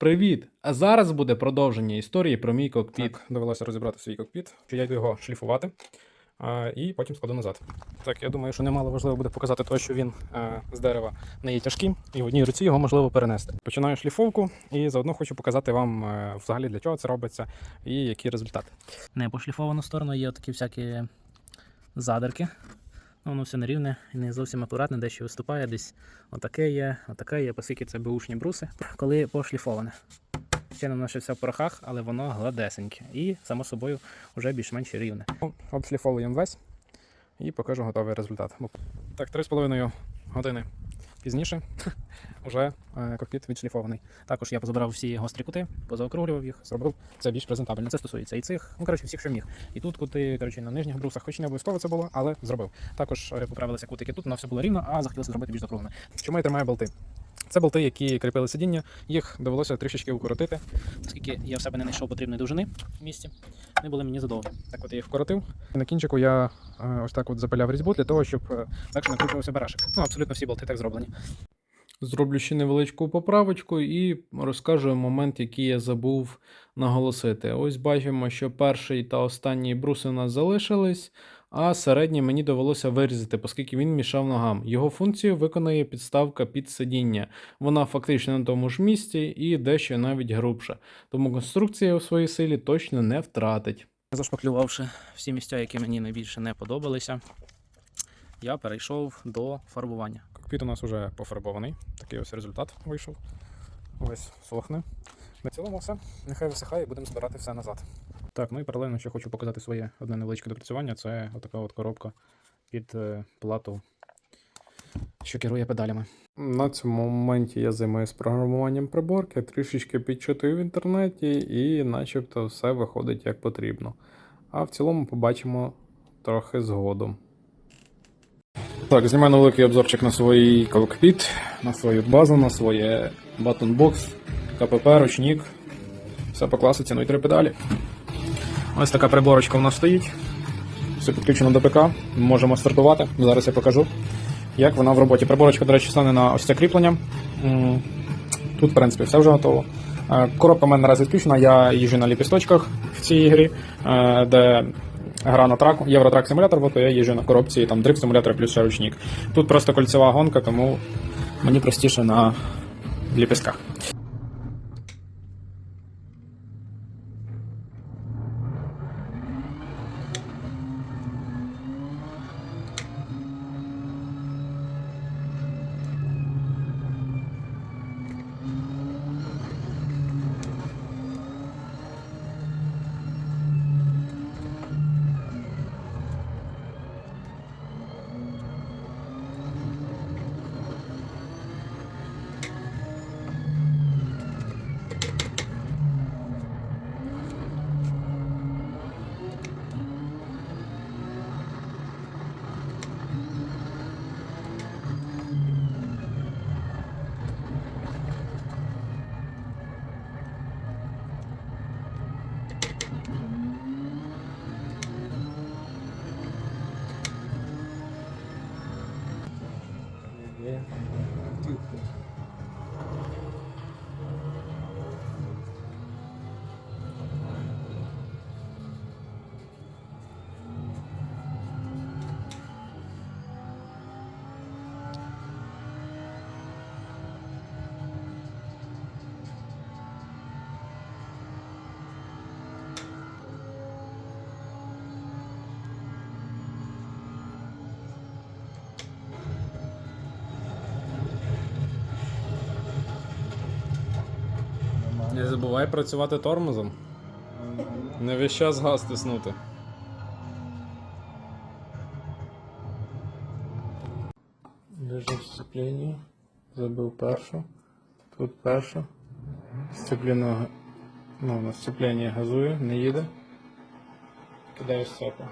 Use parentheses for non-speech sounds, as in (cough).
Привіт! А зараз буде продовження історії про мій кокпіт. Так, довелося розібрати свій кокпіт. Я йду його шліфувати а, і потім складу назад. Так, я думаю, що немало важливо буде показати те, що він а, з дерева не є тяжким, і в одній руці його можливо перенести. Починаю шліфовку і заодно хочу показати вам е, взагалі для чого це робиться і які результати. не пошліфовану сторону є такі всякі задерки. Ну, воно все нерівне і не зовсім акуратне, дещо виступає, десь отаке є, отаке є, оскільки це бушні бруси, коли пошліфоване. Ще воно ще все в порохах, але воно гладесеньке і, само собою, вже більш-менш рівне. Ну, Обшліфовуємо весь і покажу готовий результат. Так, 3,5 години пізніше (laughs) вже е, кокпіт відшліфований. Також я позабирав всі гострі кути, позаокруглював їх, Зробив це більш презентабельно. це стосується і цих, ну коротше, всіх, що міг. І тут кути, коротше, на нижніх брусах, хоч не обов'язково це було, але зробив. Також е, Поправилися кутики тут, воно все було рівно, а захотілося зробити більш закруглене. Чому я тримаю болти? Це болти, які кріпили сидіння, їх довелося трішечки укоротити. Оскільки я в себе не знайшов потрібної довжини в місті, вони були мені задовго. Так от я їх вкоротив. На кінчику я е, ось так от запиляв різьбу для того, щоб е, легше накручувався барашек. Ну, абсолютно всі болти так зроблені. Зроблю ще невеличку поправочку і розкажу момент, який я забув наголосити. Ось бачимо, що перший та останній бруси у нас залишились, а середній мені довелося вирізати, оскільки він мішав ногам. Його функцію виконує підставка під сидіння. Вона фактично на тому ж місці і дещо навіть грубша. Тому конструкція у своїй силі точно не втратить. Зашпаклювавши всі місця, які мені найбільше не подобалися, я перейшов до фарбування. Кокпіт у нас вже пофарбований. Такий ось результат вийшов. Ось сохне. На цілому все. Нехай висихає і будемо збирати все назад. Так, ну і паралельно ще хочу показати своє одне невеличке допрацювання. Це отака от коробка під е, плату, що керує педалями. На цьому моменті я займаюся програмуванням приборки, трішечки підчитую в інтернеті, і начебто все виходить як потрібно. А в цілому побачимо трохи згодом. Так, знімаю невеликий обзорчик на свій кокпіт, на свою базу, на своє батонбокс, КПП, ручник. Все по класиці, ну і три педалі. Ось така приборочка у нас стоїть. Все підключено до ПК. Можемо стартувати. Зараз я покажу, як вона в роботі. Приборочка, до речі, стане на ось це кріплення. Тут, в принципі, все вже готово. Е, Коробка в мене наразі відключена, я їжджу на ліпісточках в цій ігрі, е, де гра на траку, Євротрак симулятор, то я їжджу на коробці, там дрифт симулятор плюс ще ручник. Тут просто кольцева гонка, тому мені простіше на ліпістках. Yeah. Не забувай працювати тормозом. Не весь час газ тиснути. Лежить сцеплення. Забив першу. Тут першу. Сцеплення, ну, на сцеплення газує, не їде. Кидаю сцепу.